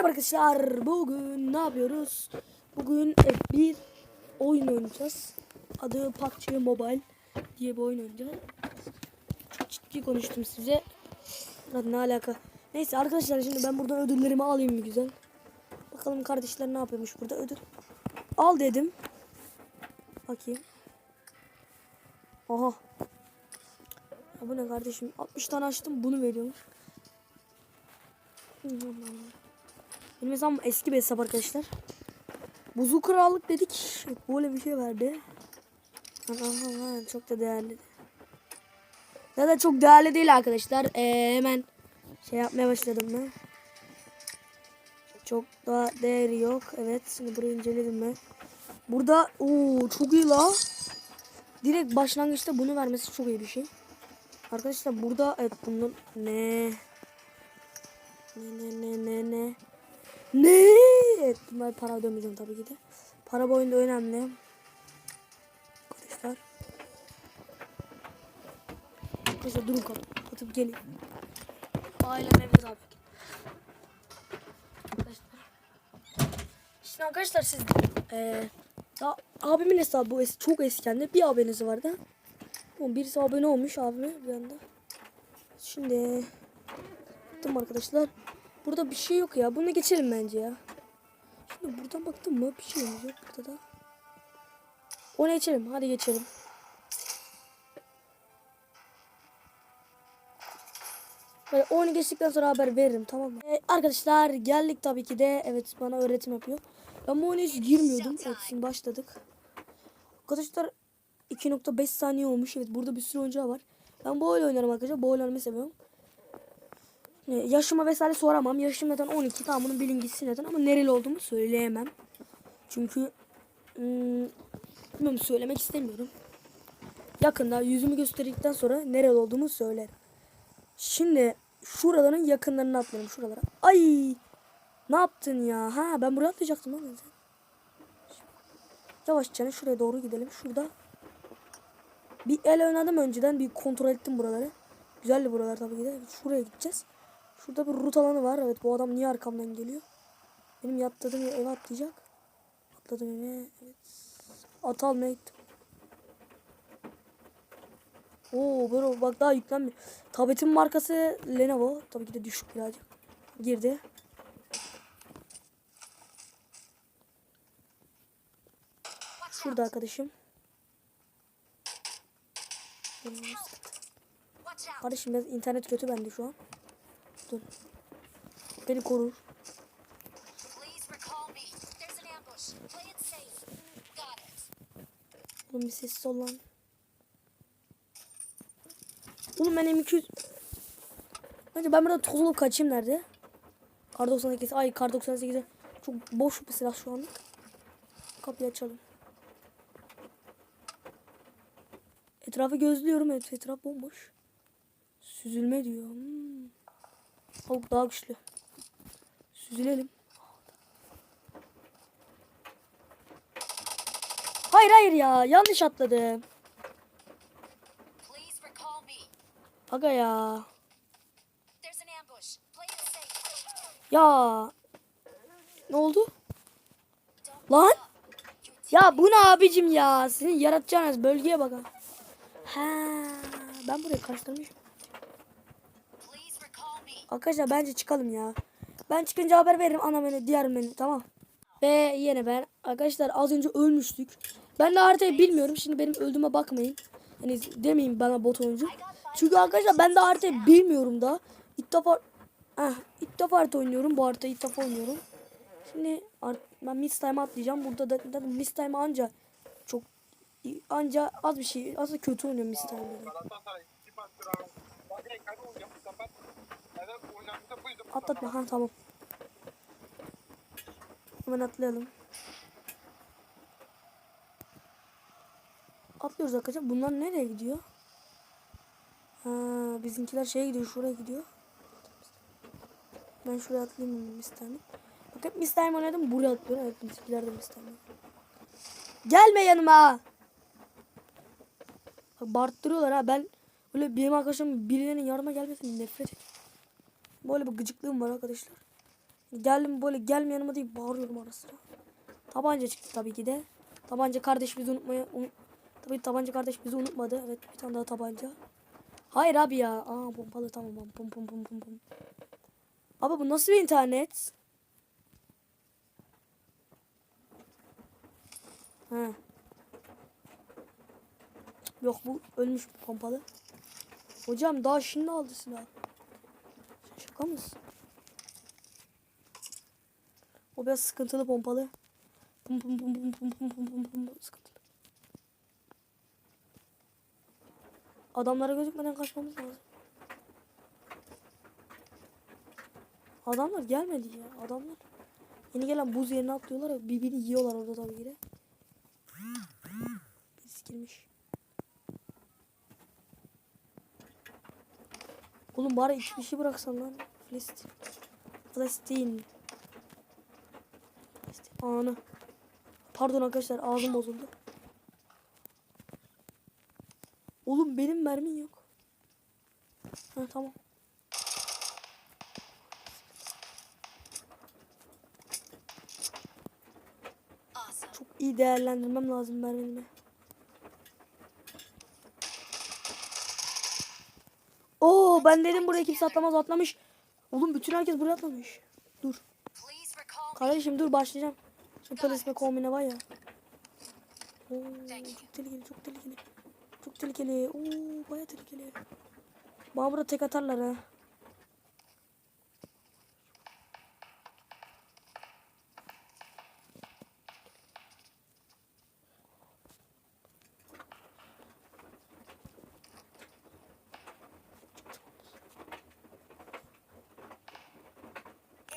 Merhaba arkadaşlar. Bugün ne yapıyoruz? Bugün F1 oyun oynayacağız. Adı PUBG Mobile diye bir oyun oynayacağız. Çok ciddi konuştum size. Ne alaka? Neyse arkadaşlar şimdi ben buradan ödüllerimi alayım bir güzel. Bakalım kardeşler ne yapıyormuş burada ödül. Al dedim. Bakayım. Aha. Ya bu ne kardeşim? 60 tane açtım bunu veriyormuş. Benim hesabım eski bir hesap arkadaşlar. Buzu krallık dedik. Böyle bir şey verdi. Çok da değerli. Zaten çok değerli değil arkadaşlar. Ee, hemen şey yapmaya başladım ben. Çok da değeri yok. Evet şimdi burayı inceledim ben. Burada ooo çok iyi la. Direkt başlangıçta bunu vermesi çok iyi bir şey. Arkadaşlar burada evet bunun ne ne ne ne ne ne ne bunlar para ödemeyeceğim tabii ki de. Para bu oyunda önemli. Arkadaşlar. Arkadaşlar durun kapı. Kapatıp gelin. Ailem evde abi. Şimdi arkadaşlar siz eee ya abimin hesabı bu es çok eskiden bir abonesi vardı. Ama birisi abone olmuş abime bir anda. Şimdi baktım arkadaşlar. Burada bir şey yok ya. Bunu geçelim bence ya. Şimdi buradan baktım mı bir şey yok burada da. Onu geçelim. Hadi geçelim. Böyle onu geçtikten sonra haber veririm tamam mı? Ee, arkadaşlar geldik tabii ki de. Evet bana öğretim yapıyor. Ben bu oyuna hiç girmiyordum. Evet şimdi başladık. Arkadaşlar 2.5 saniye olmuş. Evet burada bir sürü oyuncağı var. Ben bu oyunu oynarım arkadaşlar. Bu oyunu seviyorum. Ee, yaşıma vesaire soramam. Yaşım neden 12. Tamam bunun bilingisi neden ama nereli olduğumu söyleyemem. Çünkü hmm, bilmiyorum söylemek istemiyorum. Yakında yüzümü gösterdikten sonra nereli olduğumu söylerim. Şimdi şuraların yakınlarını atlayalım şuralara. Ay! Ne yaptın ya? Ha ben buraya atlayacaktım lan zaten. Yavaşça şuraya doğru gidelim. Şurada bir el oynadım önceden. Bir kontrol ettim buraları. Güzeldi buralar tabii ki de. Şuraya gideceğiz. Şurada bir rut alanı var. Evet bu adam niye arkamdan geliyor? Benim yatladığım eve atlayacak. Atladım eve. Evet. At almaya gittim. Oo böyle bak daha yüklenmiyor. Tabletin markası Lenovo. Tabii ki de düşük birazcık. Girdi. Şurada arkadaşım. Kardeşim biraz internet kötü bende şu an. Dur. Beni korur. Oğlum bir sessiz ol lan. Oğlum ben M200... Bence ben burada toz olup kaçayım nerede? Kar 98. Ay kar 98'e çok boş bir silah şu anlık. Kapıyı açalım. Etrafı gözlüyorum. Evet, etraf bomboş. Süzülme diyor. Hmm. Tavuk daha güçlü. Süzülelim. Hayır hayır ya. Yanlış atladım. Aga ya. Ya. Ne oldu? Lan. Ya bu ne abicim ya? Sizin yaratacağınız bölgeye bakın. Ha, ben burayı karıştırmışım. Arkadaşlar bence çıkalım ya. Ben çıkınca haber veririm ana menü diğer menü tamam. Ve yine ben arkadaşlar az önce ölmüştük. Ben de haritayı bilmiyorum. Şimdi benim öldüğüme bakmayın. Hani demeyin bana bot oyuncu. Çünkü arkadaşlar ben de haritayı bilmiyorum da. İlk defa harita oynuyorum. Bu haritayı ilk oynuyorum. Şimdi ben Miss Time atlayacağım. Burada da, da Miss Time anca çok anca az bir şey. Aslında kötü oynuyorum Miss Time'da. Atlatma ha tamam. Hemen atlayalım. Atlıyoruz arkadaşlar. Bunlar nereye gidiyor? Ha, bizimkiler şeye gidiyor, şuraya gidiyor. Ben şuraya atlayayım Miss Time. Bak hep Miss Time oynadım, buraya atlıyorum. Evet, bizimkiler de Miss Time. Gelme yanıma. Bak bağırttırıyorlar ha. Ben böyle benim arkadaşım birilerinin yardıma gelmesini nefret ediyorum. Böyle bir gıcıklığım var arkadaşlar. Geldim böyle gelme yanıma diye bağırıyorum ara. Tabanca çıktı tabii ki de. Tabanca kardeş bizi unutmaya... Unut... Tabii tabanca kardeş bizi unutmadı. Evet bir tane daha tabanca. Hayır abi ya. Aa pompalı tamam abi. Pum pum pum pum pum. Abi bu nasıl bir internet? Ha. Yok bu ölmüş bu pompalı. Hocam daha şimdi aldı silah. Şaka mısın? O biraz sıkıntılı pompalı. Pum pum pum pum pum pum pum pum pum sıkıntılı. Adamlara gözükmeden kaçmamız lazım. Adamlar gelmedi ya. Adamlar yeni gelen buz yerine atlıyorlar ya birbirini yiyorlar orada tabii ki de. Birisi girmiş. Oğlum bari iki kişi bıraksan lan. Filistin. Filistin. Filistin. Pardon arkadaşlar ağzım bozuldu. Oğlum benim mermin yok. Ha tamam. Çok iyi değerlendirmem lazım merminimi. Oo ben dedim buraya kimse atlamaz atlamış. Oğlum bütün herkes buraya atlamış. Dur. Kardeşim dur başlayacağım. Şu polis ve kombine var ya. Oo, çok tehlikeli çok tehlikeli. Çok tehlikeli. Oo baya tehlikeli. Bana burada tek atarlar ha.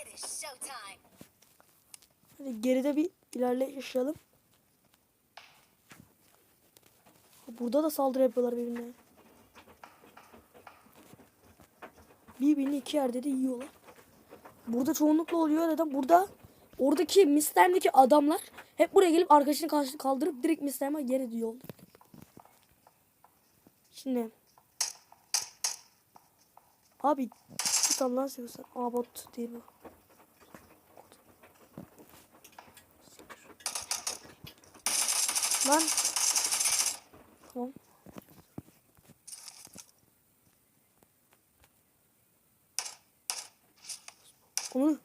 It is showtime. Hadi geride bir ilerle yaşayalım. Burada da saldırı yapıyorlar birbirine. Birbirini iki yerde de yiyorlar. Burada çoğunlukla oluyor neden? Burada oradaki Mister'deki adamlar hep buraya gelip arkadaşını karşı- kaldırıp direkt Mister'ime geri diyor. Şimdi Abi git Allah'ını seviyorsan. Aa bot bu. Lan. Tamam. Onu.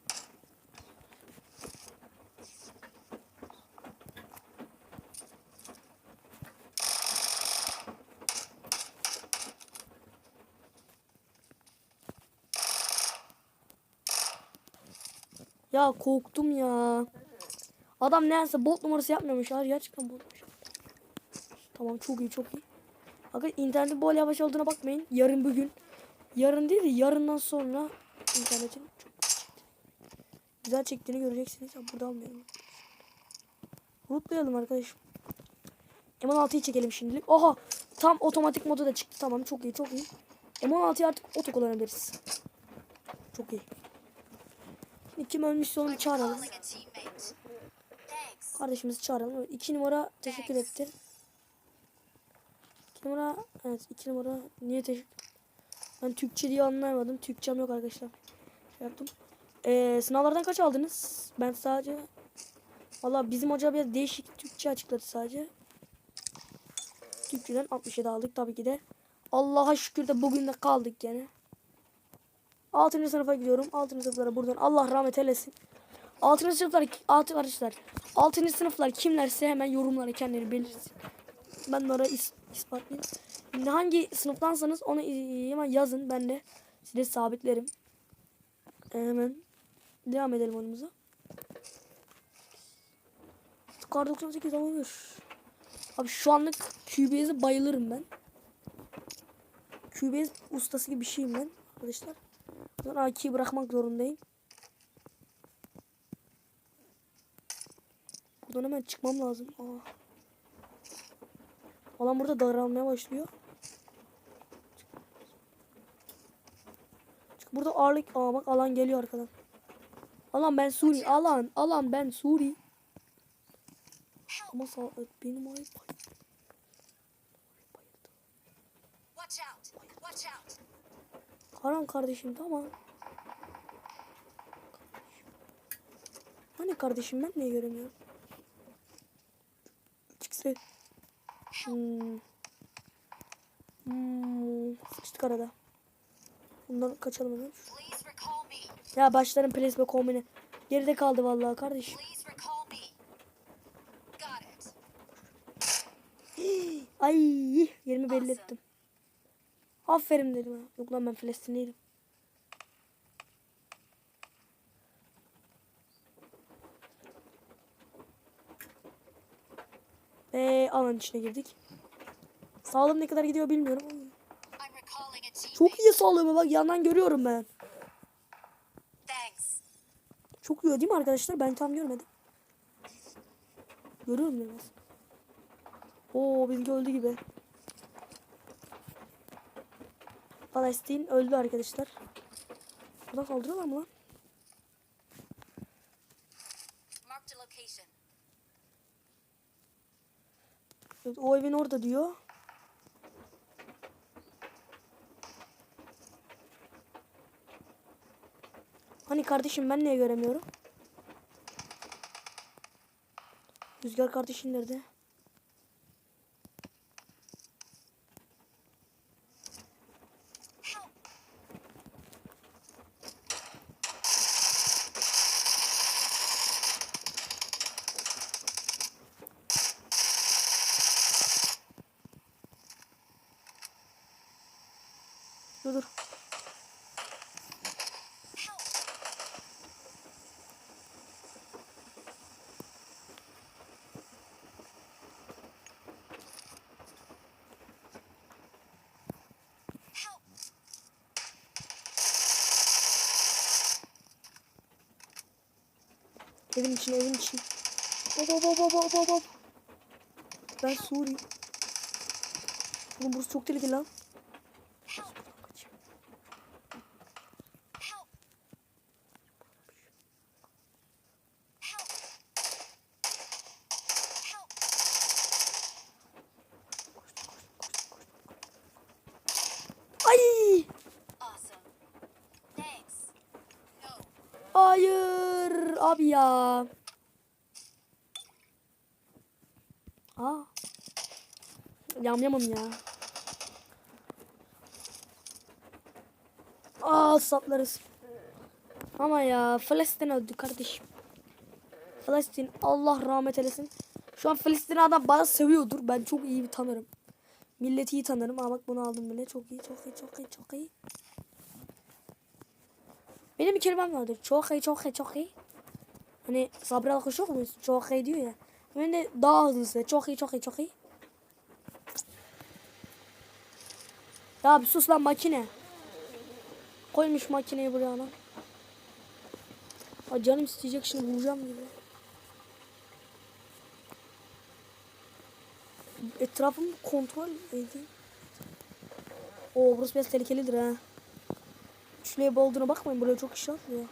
Ya korktum ya. Adam neyse bot numarası yapmıyormuş. Hayır gerçekten botmuş. Tamam çok iyi çok iyi. Bakın internetin böyle yavaş olduğuna bakmayın. Yarın bugün. Yarın değil de yarından sonra internetin çok güzel çektiğini göreceksiniz. Ya burada almıyorum. Unutmayalım arkadaşım. M16'yı çekelim şimdilik. Oha! Tam otomatik modu da çıktı. Tamam çok iyi çok iyi. M16'yı artık oto kullanabiliriz. Çok iyi. Şimdi kim ölmüşse onu çağıralım. Kardeşimizi çağıralım. Evet, iki numara teşekkür etti. İki numara evet iki numara niye teşekkür Ben Türkçe diye anlayamadım. Türkçem yok arkadaşlar. Şey yaptım. Ee, sınavlardan kaç aldınız? Ben sadece Valla bizim hoca biraz değişik Türkçe açıkladı sadece. Türkçeden 67 aldık tabii ki de. Allah'a şükür de bugün de kaldık yani. 6. sınıfa gidiyorum. 6. sınıflara buradan Allah rahmet eylesin. 6. sınıflar altı arkadaşlar. 6. sınıflar kimlerse hemen yorumlara kendileri belirsin. Ben de oraya is, ispatlayayım. Şimdi hangi sınıftansanız onu hemen yazın. Ben de size sabitlerim. Hemen devam edelim oyunumuza. Kar 98 olmuş. Abi şu anlık QBS'e bayılırım ben. QBS ustası gibi bir şeyim ben arkadaşlar. Yüzden AK'yi bırakmak zorundayım. Buradan hemen çıkmam lazım. Aa. Alan burada daralmaya başlıyor. Çünkü burada ağırlık... Aa bak alan geliyor arkadan. Alan ben Suri. Alan. Alan ben Suri. Ama sağ... evet, benim ay. Karan kardeşim tamam. Hani kardeşim ben niye göremiyorum? Çıksa. Hmm. Hmm. Sıkıştık arada. Bundan kaçalım hemen. Ya başlarım plasma kombini. Geride kaldı vallahi kardeşim. Ay yerimi belli ettim. Aferin dedim. Yok lan ben Filistinliydim. Ve alan içine girdik. Sağlığım ne kadar gidiyor bilmiyorum. Çok iyi sağlığımı bak yandan görüyorum ben. Çok iyi değil mi arkadaşlar? Ben tam görmedim. Görüyorum biraz. Oo bilgi öldü gibi. Palestin öldü arkadaşlar. Buradan saldırıyorlar mı lan? O evin orada diyor. Hani kardeşim ben niye göremiyorum? Rüzgar kardeşin nerede? Dur dur. Evin için evin için. Hop hop hop hop hop hop. Ben Suri. Oğlum burası çok tehlikeli lan. Aa. Yamyamım ya. Aa saplarız. Ama ya Filistin öldü kardeşim. Filistin Allah rahmet eylesin. Şu an Filistin adam bana seviyordur. Ben çok iyi bir tanırım. Milleti iyi tanırım. Aa bak bunu aldım bile. Çok iyi, çok iyi, çok iyi, çok iyi. Benim bir kelimem vardır. Çok iyi, çok iyi, çok iyi. Hani Sabri Alkış yok? Çok iyi diyor ya. Ben de daha hızlısı. Çok iyi, çok iyi, çok iyi. Ya bir sus lan makine. Koymuş makineyi buraya lan. Aa, canım isteyecek şimdi vuracağım gibi. Etrafımı kontrol edeyim. Oo burası biraz tehlikelidir ha. Şuraya olduğuna bakmayın buraya çok kişi atlıyor.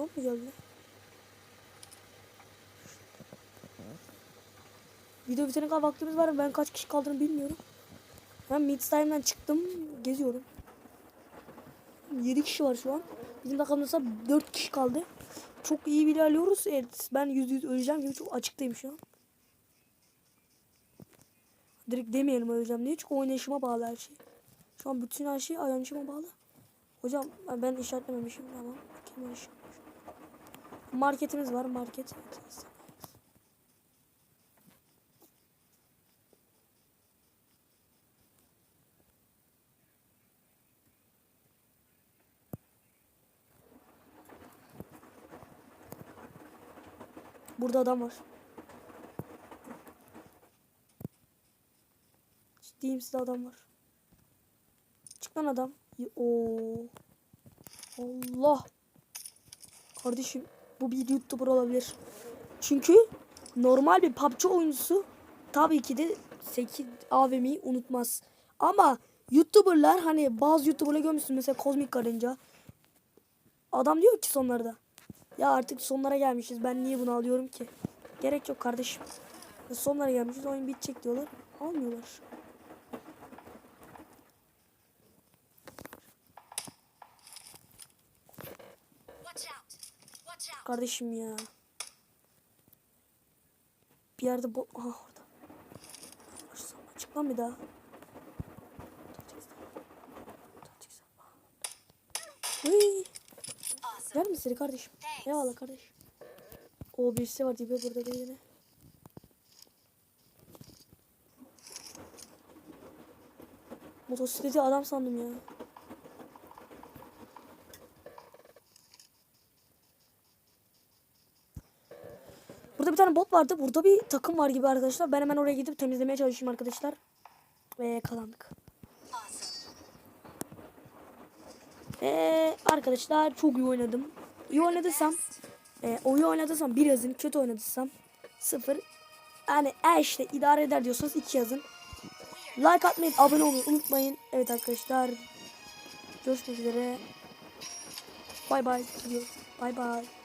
Adam mı geldi? Video bitene kadar vaktimiz var. Ben kaç kişi kaldığını bilmiyorum. Ben Midtime'den çıktım. Geziyorum. 7 kişi var şu an. Bizim takımımızda 4 kişi kaldı. Çok iyi ilerliyoruz. Evet, ben %100 öleceğim gibi çok açıktayım şu an. Direkt demeyelim öleceğim diye çünkü oynayışıma bağlı her şey. Şu an bütün her şey oynayışıma bağlı. Hocam ben işaretlememişim tamam. Ben işaretlemişim. Marketimiz var market. Burada adam var. Ciddiyim size adam var. Çık lan adam. Oo. Allah. Kardeşim bu bir YouTuber olabilir. Çünkü normal bir PUBG oyuncusu tabii ki de 8 AVM'yi unutmaz. Ama YouTuber'lar hani bazı YouTuber'ları görmüşsün mesela Kozmik Karınca. Adam diyor ki sonlarda. Ya artık sonlara gelmişiz. Ben niye bunu alıyorum ki? Gerek yok kardeşim. Sonlara gelmişiz. Oyun bitecek diyorlar. Almıyorlar. Kardeşim ya. Bir yerde bu... Aha orada. Açsana, Çık lan bir daha. Hıy. Ver misin kardeşim? Eyvallah kardeşim. O birisi var dibe burada da yine. Motosikleti adam sandım ya. Burada bir tane bot vardı. Burada bir takım var gibi arkadaşlar. Ben hemen oraya gidip temizlemeye çalışayım arkadaşlar. Ve yakalandık. Ee, arkadaşlar çok iyi oynadım. İyi oynadıysam, e, o iyi oynadıysam bir yazın, kötü oynadıysam sıfır. Yani e işte idare eder diyorsanız iki yazın. Like atmayı, abone olmayı unutmayın. Evet arkadaşlar. Görüşmek üzere. Bay bay. Bay bay.